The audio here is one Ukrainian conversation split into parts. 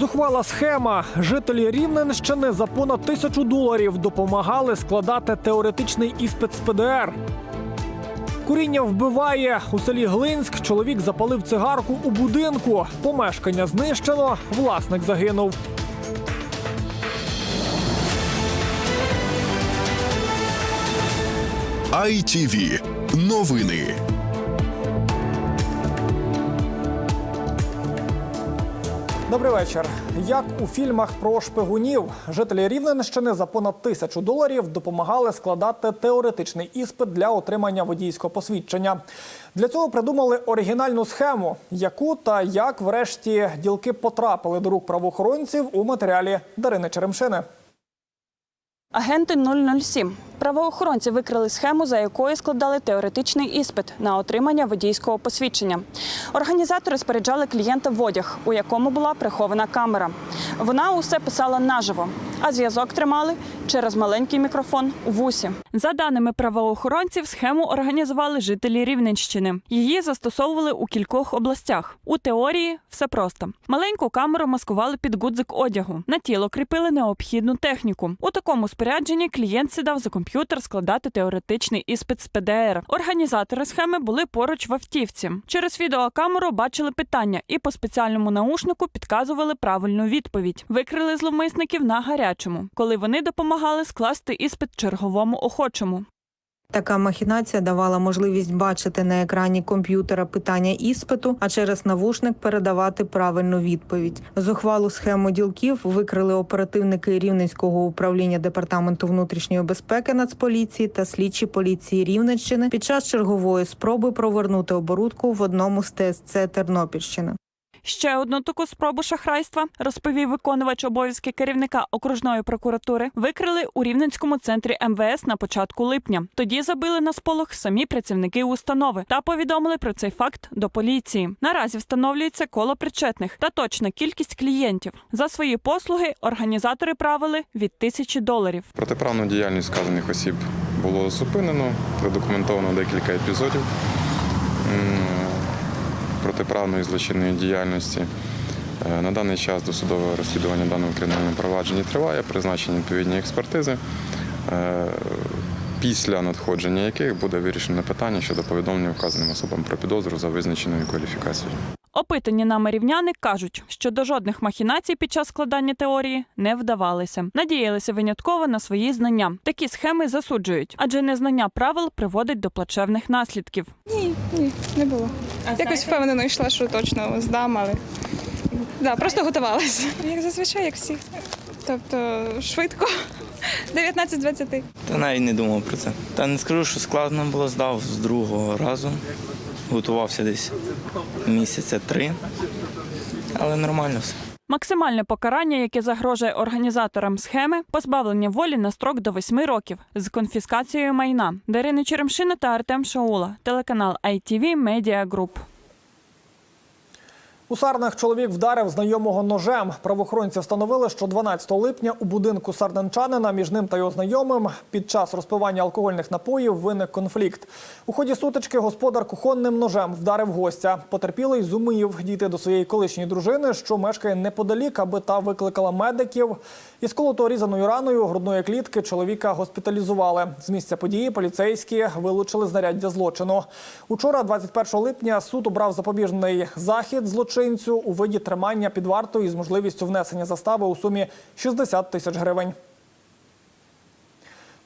Зухвала схема. Жителі Рівненщини за понад тисячу доларів допомагали складати теоретичний іспит з ПДР. Куріння вбиває у селі Глинськ. Чоловік запалив цигарку у будинку. Помешкання знищено. Власник загинув. ITV. Новини. Добрий вечір. Як у фільмах про шпигунів, жителі Рівненщини за понад тисячу доларів допомагали складати теоретичний іспит для отримання водійського посвідчення. Для цього придумали оригінальну схему, яку та як, врешті, ділки потрапили до рук правоохоронців у матеріалі Дарини Черемшини. Агенти 007. Правоохоронці викрили схему, за якою складали теоретичний іспит на отримання водійського посвідчення. Організатори споряджали клієнта в одяг, у якому була прихована камера. Вона усе писала наживо, а зв'язок тримали через маленький мікрофон у вусі. За даними правоохоронців, схему організували жителі Рівненщини. Її застосовували у кількох областях. У теорії все просто. Маленьку камеру маскували під гудзик одягу. На тіло кріпили необхідну техніку. У такому спорядженні клієнт сідав за комп'ютер складати теоретичний іспит з ПДР. Організатори схеми були поруч в автівці. Через відеокамеру бачили питання і по спеціальному наушнику підказували правильну відповідь. Викрили зловмисників на гарячому, коли вони допомагали скласти іспит черговому охочому. Така махінація давала можливість бачити на екрані комп'ютера питання іспиту, а через навушник передавати правильну відповідь. Зухвалу схему ділків викрили оперативники Рівненського управління департаменту внутрішньої безпеки Нацполіції та слідчі поліції Рівненщини під час чергової спроби провернути оборудку в одному з ТСЦ Тернопільщини. Ще одну таку спробу шахрайства, розповів виконувач обов'язки керівника окружної прокуратури, викрили у Рівненському центрі МВС на початку липня. Тоді забили на сполох самі працівники установи та повідомили про цей факт до поліції. Наразі встановлюється коло причетних та точна кількість клієнтів. За свої послуги організатори правили від тисячі доларів. Протиправну діяльність вказаних осіб було зупинено, задокументовано декілька епізодів протиправної злочинної діяльності. Е, На даний час досудове розслідування даного кримінального провадження триває, призначені відповідні експертизи, е, після надходження яких буде вирішено питання щодо повідомлення вказаним особам про підозру за визначеною кваліфікацією. Опитані нами рівняни кажуть, що до жодних махінацій під час складання теорії не вдавалися. Надіялися винятково на свої знання. Такі схеми засуджують, адже незнання правил приводить до плачевних наслідків. Ні, ні, не було. Якось впевнено йшла, що точно здам, але да, просто готувалася. Як зазвичай, як всі. Тобто швидко. 19-20. Та навіть не думав про це. Та не скажу, що складно було, здав з другого разу. Готувався десь місяця три, але нормально все. Максимальне покарання, яке загрожує організаторам схеми, позбавлення волі на строк до 8 років з конфіскацією майна. Дарина Черемшина та Артем Шаула, телеканал ITV Media Group. У Сарнах чоловік вдарив знайомого ножем. Правоохоронці встановили, що 12 липня у будинку сарненчанина між ним та його знайомим під час розпивання алкогольних напоїв виник конфлікт. У ході сутички господар кухонним ножем вдарив гостя. Потерпілий зумів дійти до своєї колишньої дружини, що мешкає неподалік, аби та викликала медиків. Із колото різаною раною грудної клітки чоловіка госпіталізували. З місця події поліцейські вилучили знаряддя злочину. Учора, 21 липня, суд обрав запобіжний захід злочинцю у виді тримання під вартою з можливістю внесення застави у сумі 60 тисяч гривень.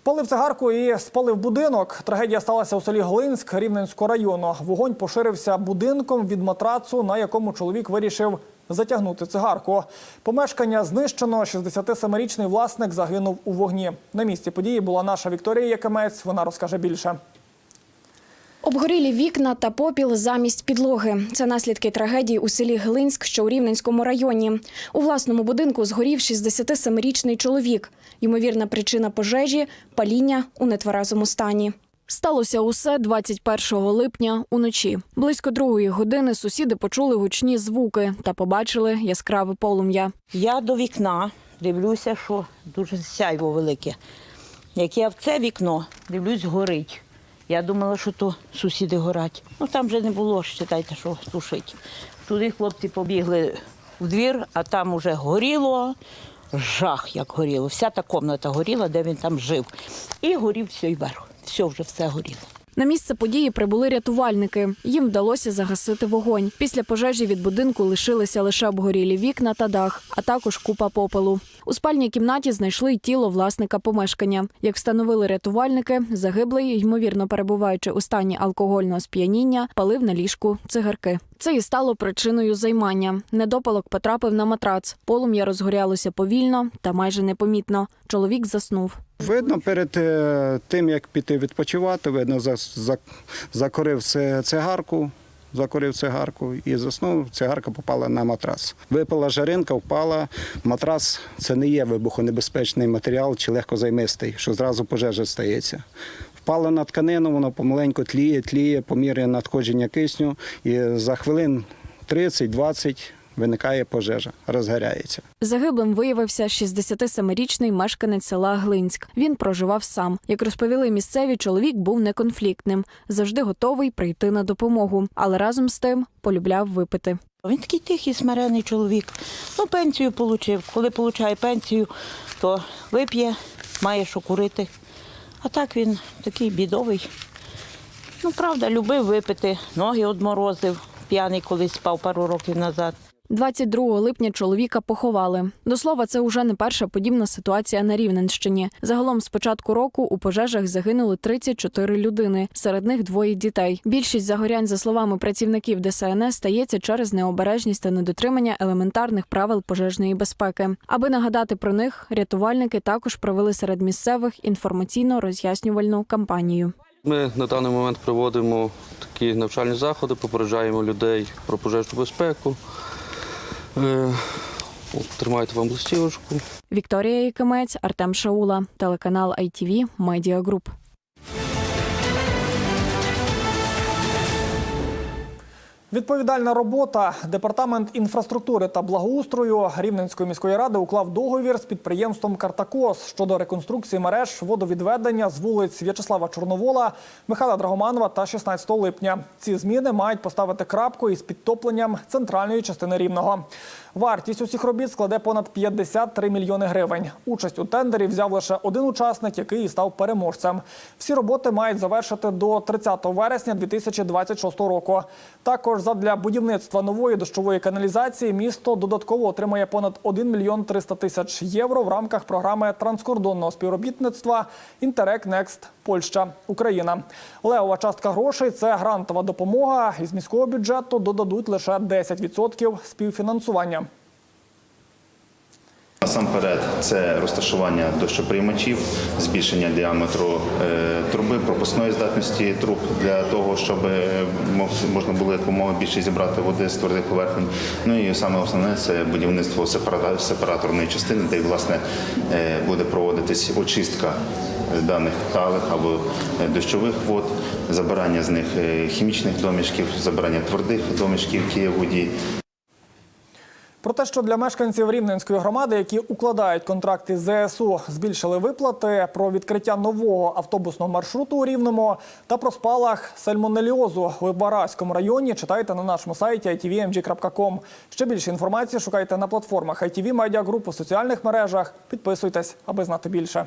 Палив цигарку і спалив будинок. Трагедія сталася у селі Глинськ Рівненського району. Вогонь поширився будинком від матрацу, на якому чоловік вирішив затягнути цигарку. Помешкання знищено. 67-річний власник загинув у вогні. На місці події була наша Вікторія Якимець. Вона розкаже більше. Обгорілі вікна та попіл замість підлоги. Це наслідки трагедії у селі Глинськ, що у Рівненському районі. У власному будинку згорів 67-річний чоловік. Ймовірна причина пожежі паління у нетверезому стані. Сталося усе 21 липня уночі. Близько другої години сусіди почули гучні звуки та побачили яскраве полум'я. Я до вікна дивлюся, що дуже сяйво велике. Як я в це вікно дивлюсь, горить. Я думала, що то сусіди горять. Ну там вже не було, считайте, що тушить. Туди хлопці побігли в двір, а там уже горіло. Жах, як горіло. Вся та кімната горіла, де він там жив. І горів все і верх. Все вже все горіло. На місце події прибули рятувальники. Їм вдалося загасити вогонь. Після пожежі від будинку лишилися лише обгорілі вікна та дах, а також купа попелу. У спальній кімнаті знайшли й тіло власника помешкання. Як встановили рятувальники, загиблий, ймовірно перебуваючи у стані алкогольного сп'яніння, палив на ліжку цигарки. Це і стало причиною займання. Недопалок потрапив на матрац. Полум'я розгорялося повільно та майже непомітно. Чоловік заснув. Видно, перед е, тим, як піти відпочивати, видно, за- за- закурив цигарку, закурив цигарку і заснув. Цигарка попала на матрас. Випала жаринка, впала. Матрас це не є вибухонебезпечний матеріал чи легкозаймистий, що зразу пожежа стається. Впала на тканину, воно помаленьку тліє, тліє по мірі надходження кисню, і за хвилин 30-20 виникає пожежа, розгоряється. Загиблим виявився 67-річний мешканець села Глинськ. Він проживав сам. Як розповіли місцеві, чоловік був неконфліктним, завжди готовий прийти на допомогу, але разом з тим полюбляв випити. Він такий тихий, смирений чоловік. Ну, пенсію отримав. Коли отримує пенсію, то вип'є, має що курити. А так він такий бідовий. Ну, правда, любив випити, ноги одморозив, п'яний колись спав пару років назад. 22 липня чоловіка поховали. До слова, це уже не перша подібна ситуація на Рівненщині. Загалом з початку року у пожежах загинули 34 людини, серед них двоє дітей. Більшість загорянь, за словами працівників ДСНС, стається через необережність та недотримання елементарних правил пожежної безпеки. Аби нагадати про них, рятувальники також провели серед місцевих інформаційно-роз'яснювальну кампанію. Ми на даний момент проводимо такі навчальні заходи, попереджаємо людей про пожежну безпеку. Е, Тримайте вам листівочку. Вікторія Якимець, Артем Шаула, телеканал ITV Media Group. Відповідальна робота. Департамент інфраструктури та благоустрою Рівненської міської ради уклав договір з підприємством Картакос щодо реконструкції мереж водовідведення з вулиць В'ячеслава Чорновола, Михайла Драгоманова та 16 липня. Ці зміни мають поставити крапку із підтопленням центральної частини рівного. Вартість усіх робіт складе понад 53 мільйони гривень. Участь у тендері взяв лише один учасник, який і став переможцем. Всі роботи мають завершити до 30 вересня 2026 року. Також задля будівництва нової дощової каналізації місто додатково отримає понад 1 мільйон 300 тисяч євро в рамках програми транскордонного співробітництва Інтерек Некст Польща Україна. Левова частка грошей це грантова допомога. Із міського бюджету додадуть лише 10% співфінансування. Насамперед, це розташування дощоприймачів, збільшення діаметру е, труби, пропускної здатності труб для того, щоб е, можна було якомога більше зібрати води з твердих поверхень. Ну і саме основне це будівництво сепараторної частини, де власне е, буде проводитись очистка даних талих або дощових вод, забирання з них хімічних домішків, забирання твердих домішків, воді. Про те, що для мешканців Рівненської громади, які укладають контракти з ЗСУ, збільшили виплати, про відкриття нового автобусного маршруту у Рівному та про спалах сальмонеліозу в Бараському районі читайте на нашому сайті itvmg.com. Ще більше інформації шукайте на платформах ITV Media Group у соціальних мережах. Підписуйтесь, аби знати більше.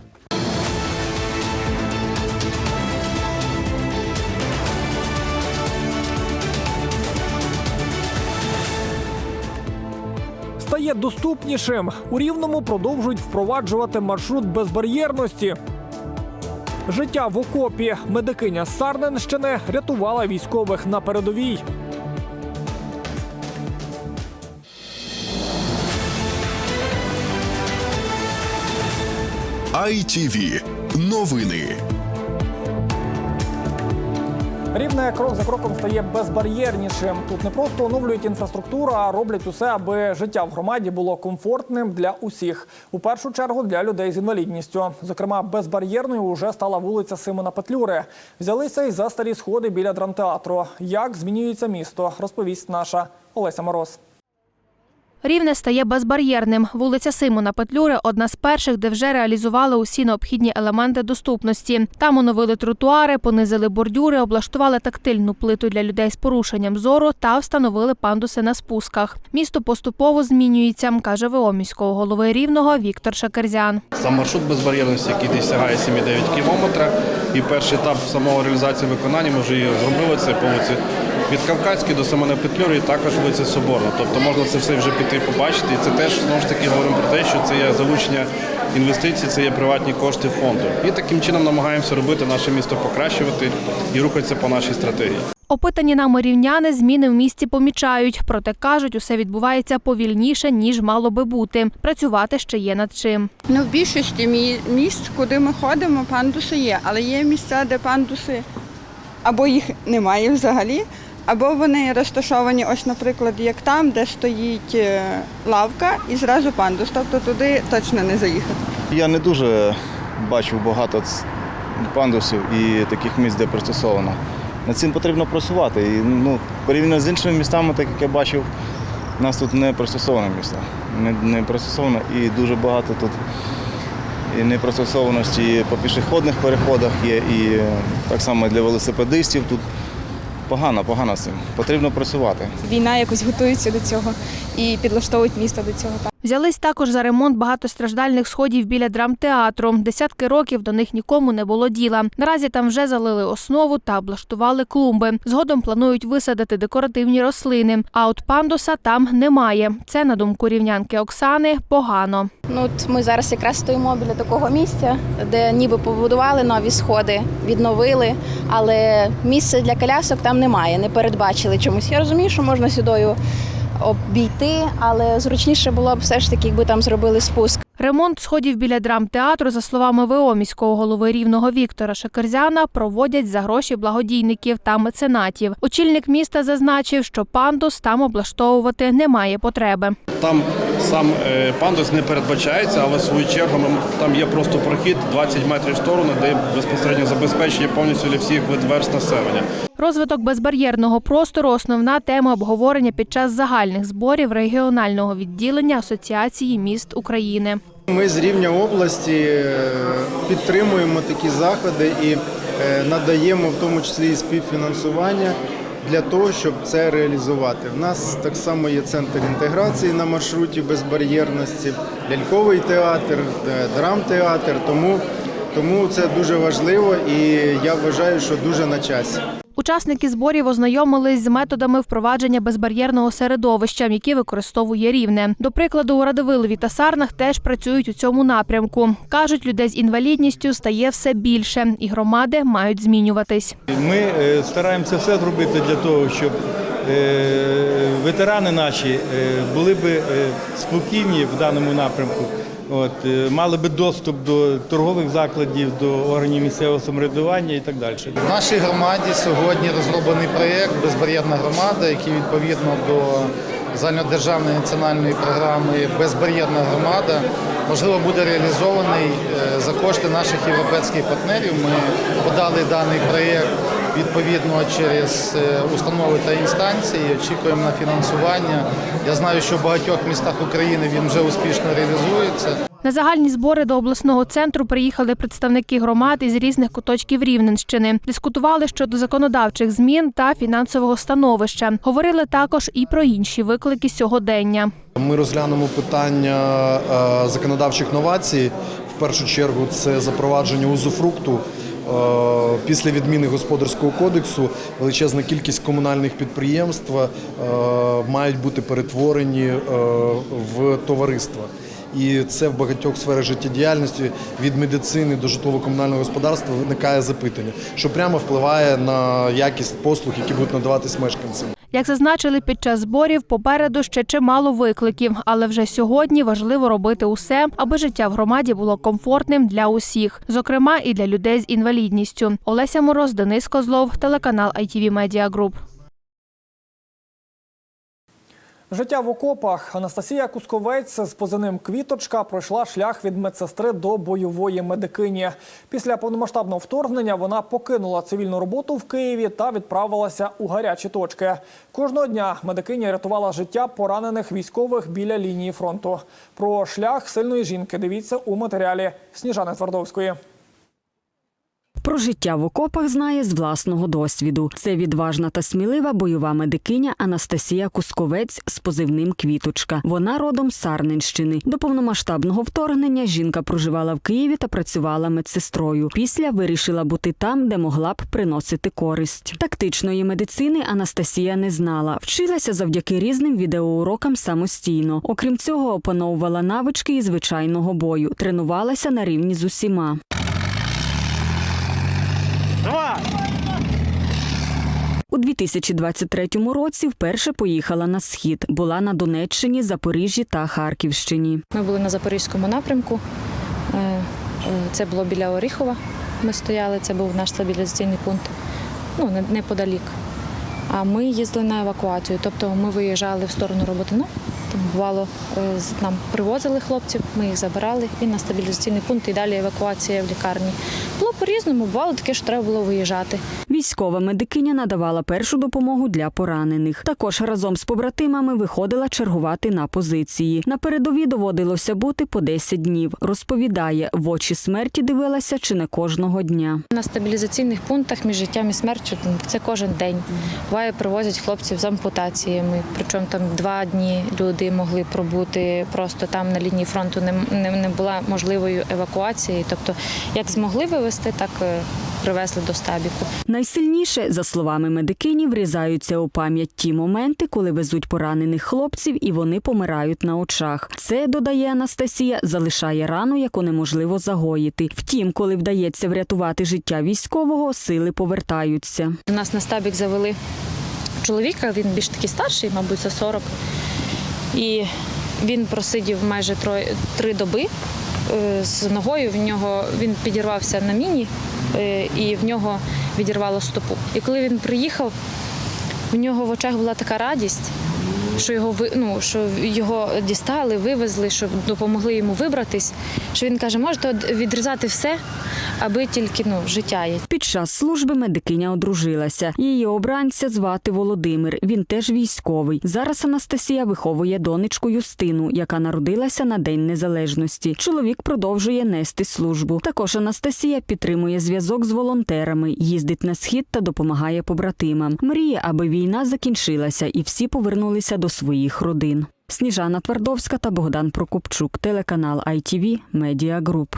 Стає доступнішим. У Рівному продовжують впроваджувати маршрут безбар'єрності. Життя в окопі медикиня з Сарненщини рятувала військових на передовій. ITV. Новини. Рівне крок за кроком стає безбар'єрнішим. Тут не просто оновлюють інфраструктуру, а роблять усе, аби життя в громаді було комфортним для усіх. У першу чергу для людей з інвалідністю. Зокрема, безбар'єрною вже стала вулиця Симона Петлюри. Взялися й за старі сходи біля драмтеатру. Як змінюється місто, розповість наша Олеся Мороз. Рівне стає безбар'єрним. Вулиця Симона Петлюри одна з перших, де вже реалізували усі необхідні елементи доступності. Там оновили тротуари, понизили бордюри, облаштували тактильну плиту для людей з порушенням зору та встановили пандуси на спусках. Місто поступово змінюється, каже ВО міського голови Рівного Віктор Шакерзян. Сам маршрут безбар'єрності, який десь сягає 7,9 кілометра. І перший етап самого реалізації виконання ми вже зробили. Це по вулиці від Кавказької до Семена Петлюри, і також вулиця Соборна. Тобто можна це все вже піти побачити. І це теж знову ж таки говоримо про те, що це є залучення інвестицій, це є приватні кошти фонду. І таким чином намагаємося робити наше місто покращувати і рухатися по нашій стратегії. Опитані нами рівняни зміни в місті помічають, проте кажуть, усе відбувається повільніше ніж мало би бути. Працювати ще є над чим. Ну, в більшості мі- місць, куди ми ходимо, пандуси є, але є місця, де пандуси або їх немає взагалі, або вони розташовані, ось, наприклад, як там, де стоїть е, лавка, і зразу пандус. Тобто туди точно не заїхати. Я не дуже бачив багато пандусів і таких місць, де пристосовано. Над цим потрібно працювати. І, ну, порівняно з іншими містами, так як я бачив, у нас тут не пристосоване місто. Не, не пристосовано і дуже багато тут непристосованості по пішохідних переходах є, і е, так само для велосипедистів. Тут погано, погано з цим. Потрібно працювати. Війна якось готується до цього і підлаштовують місто до цього. Взялись також за ремонт багатостраждальних сходів біля драмтеатру. Десятки років до них нікому не було діла. Наразі там вже залили основу та облаштували клумби. Згодом планують висадити декоративні рослини. А от пандуса там немає. Це на думку рівнянки Оксани погано. Ну, от ми зараз якраз стоїмо біля такого місця, де ніби побудували нові сходи, відновили, але місця для колясок там немає, не передбачили чомусь. Я розумію, що можна сюдою обійти, але зручніше було б все ж таки, якби там зробили спуск. Ремонт сходів біля драмтеатру, за словами ВО міського голови рівного Віктора Шекерзяна, проводять за гроші благодійників та меценатів. Очільник міста зазначив, що пандус там облаштовувати немає потреби. Там сам е, пандус не передбачається, але в свою чергу ми- там є просто прохід 20 метрів в сторону, де безпосередньо забезпечення повністю для всіх вид верст населення. Розвиток безбар'єрного простору основна тема обговорення під час загальних зборів регіонального відділення Асоціації міст України. Ми з рівня області е, підтримуємо такі заходи і е, надаємо в тому числі і співфінансування для того, щоб це реалізувати. У нас так само є центр інтеграції на маршруті безбар'єрності, ляльковий театр, е, драмтеатр. Тому, тому це дуже важливо і я вважаю, що дуже на часі. Учасники зборів ознайомились з методами впровадження безбар'єрного середовища, які використовує рівне. До прикладу, у Радивилові та Сарнах теж працюють у цьому напрямку. кажуть, людей з інвалідністю стає все більше, і громади мають змінюватись. Ми е, стараємося все зробити для того, щоб е, ветерани наші е, були б спокійні в даному напрямку. От, е, мали би доступ до торгових закладів, до органів місцевого самоврядування і так далі. В нашій громаді сьогодні розроблений проєкт Безбар'єрна громада, який відповідно до загальнодержавної національної програми Безбар'єрна громада можливо буде реалізований е, за кошти наших європейських партнерів. Ми подали даний проєкт відповідно через е, установи та інстанції. Очікуємо на фінансування. Я знаю, що в багатьох містах України він вже успішно реалізується. На загальні збори до обласного центру приїхали представники громад із різних куточків Рівненщини. Дискутували щодо законодавчих змін та фінансового становища. Говорили також і про інші виклики сьогодення. Ми розглянемо питання е, законодавчих новацій. В першу чергу це запровадження узуфрукту. Е, Після відміни господарського кодексу величезна кількість комунальних підприємств е, мають бути перетворені е, в товариства. І це в багатьох сферах життєдіяльності від медицини до житлово-комунального господарства виникає запитання, що прямо впливає на якість послуг, які будуть надаватись мешканцям. Як зазначили під час зборів, попереду ще чимало викликів, але вже сьогодні важливо робити усе, аби життя в громаді було комфортним для усіх, зокрема і для людей з інвалідністю. Олеся Мороз, Денис Козлов, телеканал ITV Media Group. Життя в окопах. Анастасія Кусковець з позивним Квіточка пройшла шлях від медсестри до бойової медикині. Після повномасштабного вторгнення вона покинула цивільну роботу в Києві та відправилася у гарячі точки. Кожного дня медикиня рятувала життя поранених військових біля лінії фронту. Про шлях сильної жінки дивіться у матеріалі Сніжани Твардовської. Про життя в окопах знає з власного досвіду. Це відважна та смілива бойова медикиня Анастасія Кусковець з позивним Квіточка. Вона родом з Сарненщини. До повномасштабного вторгнення жінка проживала в Києві та працювала медсестрою. Після вирішила бути там, де могла б приносити користь. Тактичної медицини Анастасія не знала. Вчилася завдяки різним відеоурокам самостійно. Окрім цього, опановувала навички і звичайного бою. Тренувалася на рівні з усіма. У 2023 році вперше поїхала на схід. Була на Донеччині, Запоріжжі та Харківщині. Ми були на Запорізькому напрямку. Е, е, Це було біля Оріхова. Ми стояли, це був наш стабілізаційний пункт, ну, не- неподалік. А ми їздили на евакуацію, тобто ми виїжджали в сторону Роботино. Там бувало, е, нам привозили хлопців, ми їх забирали і на стабілізаційний пункт, і далі евакуація в лікарні. Було по-різному, бувало таке, що треба було виїжджати. Військова медикиня надавала першу допомогу для поранених. Також разом з побратимами виходила чергувати на позиції. На передовій доводилося бути по 10 днів. Розповідає, в очі смерті дивилася чи не кожного дня. На стабілізаційних пунктах між життям і смертю ну, це кожен день. Буває, привозять хлопців з ампутаціями. Причому там два дні люди могли пробути просто там на лінії фронту. Не, не, не була можливою евакуації. Тобто, як змогли вивезти, так е, привезли до стабіку. Найсильніше, за словами медикині, врізаються у пам'ять ті моменти, коли везуть поранених хлопців і вони помирають на очах. Це, додає Анастасія, залишає рану, яку неможливо загоїти. Втім, коли вдається врятувати життя військового, сили повертаються. У нас на стабік завели чоловіка, він більш такий старший, мабуть, за 40. І він просидів майже три доби з ногою. В нього він підірвався на міні е, і в нього відірвало стопу. І коли він приїхав, в нього в очах була така радість. Що його ну, що його дістали, вивезли, щоб допомогли йому вибратись. Що він каже, можете відрізати все, аби тільки ну, життя є. Під час служби медикиня одружилася. Її обранця звати Володимир. Він теж військовий. Зараз Анастасія виховує донечку Юстину, яка народилася на День Незалежності. Чоловік продовжує нести службу. Також Анастасія підтримує зв'язок з волонтерами, їздить на схід та допомагає побратимам. Мріє, аби війна закінчилася і всі повернулися до своїх родин. Сніжана Твардовська та Богдан Прокопчук, телеканал ITV Media Group.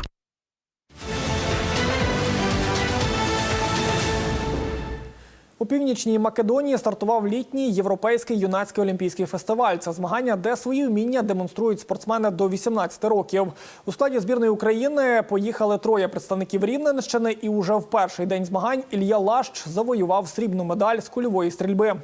У північній Македонії стартував літній європейський юнацький олімпійський фестиваль. Це змагання, де свої вміння демонструють спортсмени до 18 років. У складі збірної України поїхали троє представників Рівненщини, і уже в перший день змагань Ілля Лащ завоював срібну медаль з кульової стрільби.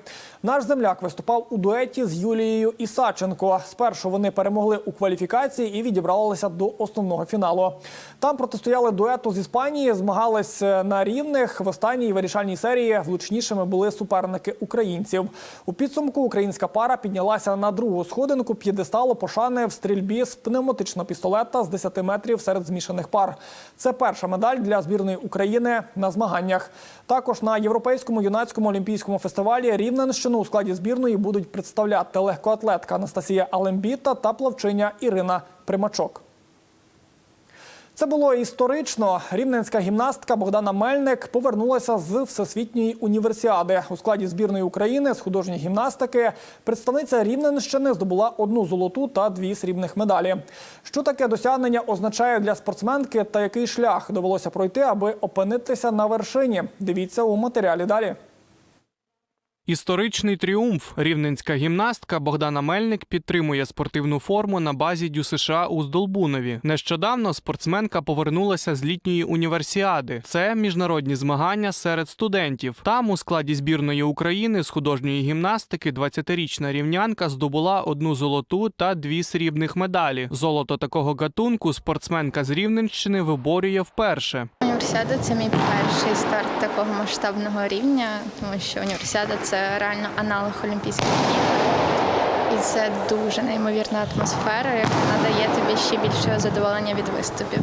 Наш земляк виступав у дуеті з Юлією Ісаченко. Спершу вони перемогли у кваліфікації і відібралися до основного фіналу. Там протистояли дуету з Іспанії, змагались на рівних. В останній вирішальній серії влучнішими були суперники українців. У підсумку українська пара піднялася на другу сходинку п'єдесталу пошани в стрільбі з пневматичного пістолета з 10 метрів серед змішаних пар. Це перша медаль для збірної України на змаганнях. Також на європейському юнацькому олімпійському фестивалі Рівненщину у складі збірної будуть представляти легкоатлетка Анастасія Алембіта та плавчиня Ірина Примачок. Це було історично. Рівненська гімнастка Богдана Мельник повернулася з всесвітньої універсіади. У складі збірної України з художньої гімнастики представниця Рівненщини здобула одну золоту та дві срібних медалі. Що таке досягнення означає для спортсменки та який шлях довелося пройти, аби опинитися на вершині? Дивіться у матеріалі далі. Історичний тріумф. Рівненська гімнастка Богдана Мельник підтримує спортивну форму на базі Дю США у Здолбунові. Нещодавно спортсменка повернулася з літньої універсіади. Це міжнародні змагання серед студентів. Там у складі збірної України з художньої гімнастики 20-річна рівнянка здобула одну золоту та дві срібних медалі. Золото такого гатунку спортсменка з Рівненщини виборює вперше. Універсіада це мій перший старт такого масштабного рівня, тому що універсіада це реально аналог Олімпійських ігор. І це дуже неймовірна атмосфера, яка надає тобі ще більше задоволення від виступів.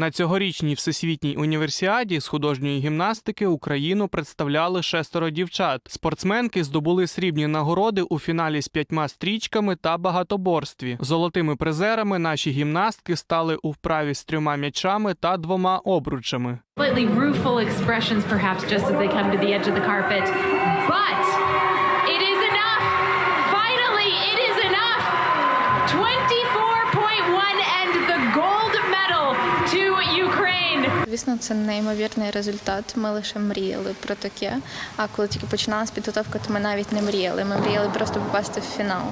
На цьогорічній всесвітній універсіаді з художньої гімнастики Україну представляли шестеро дівчат. Спортсменки здобули срібні нагороди у фіналі з п'ятьма стрічками та багатоборстві. Золотими призерами наші гімнастки стали у вправі з трьома м'ячами та двома обручами. slightly rueful expressions, perhaps just Звісно, це неймовірний результат. Ми лише мріяли про таке. А коли тільки починалася підготовка, то ми навіть не мріяли. Ми мріяли просто попасти в фінал.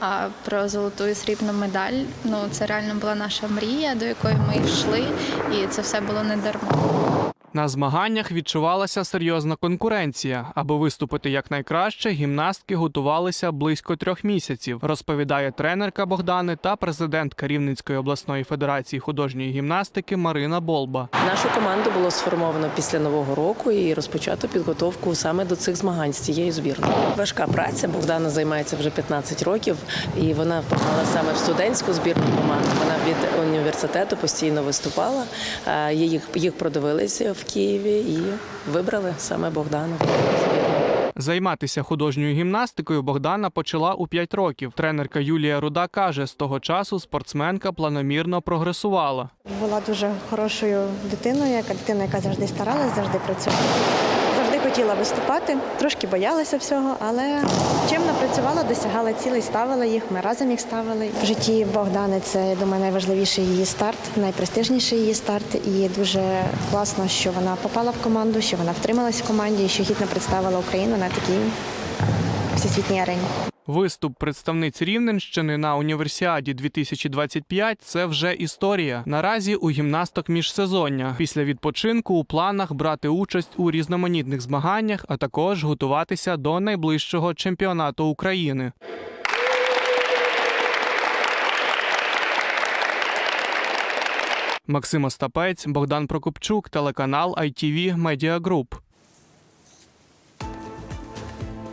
А про золоту і срібну медаль ну це реально була наша мрія, до якої ми йшли, і це все було не дарма. На змаганнях відчувалася серйозна конкуренція. Аби виступити якнайкраще, гімнастки готувалися близько трьох місяців, розповідає тренерка Богдани та президентка Рівненської обласної федерації художньої гімнастики Марина Болба. Нашу команду було сформовано після нового року і розпочато підготовку саме до цих змагань з цією збірною. Важка праця. Богдана займається вже 15 років, і вона попала саме в студентську збірну команду. Вона від університету постійно виступала. Е, Їх їх продивилися в Києві і вибрали саме Богдана. Займатися художньою гімнастикою Богдана почала у 5 років. Тренерка Юлія Руда каже, з того часу спортсменка планомірно прогресувала. Була дуже хорошою дитиною, яка дитина, яка завжди старалась, завжди працювала. Хотіла виступати, трошки боялася всього, але чимно працювала, досягала цілей, ставила їх. Ми разом їх ставили. В житті Богдани це я думаю, найважливіший її старт, найпрестижніший її старт. І дуже класно, що вона попала в команду, що вона втрималась в команді, що гідно представила Україну на такій всесвітній арені. Виступ представниць Рівненщини на універсіаді 2025 – це вже історія. Наразі у гімнасток міжсезоння. Після відпочинку у планах брати участь у різноманітних змаганнях, а також готуватися до найближчого чемпіонату України. Максим Остапець, Богдан Прокопчук, телеканал ITV Media Group.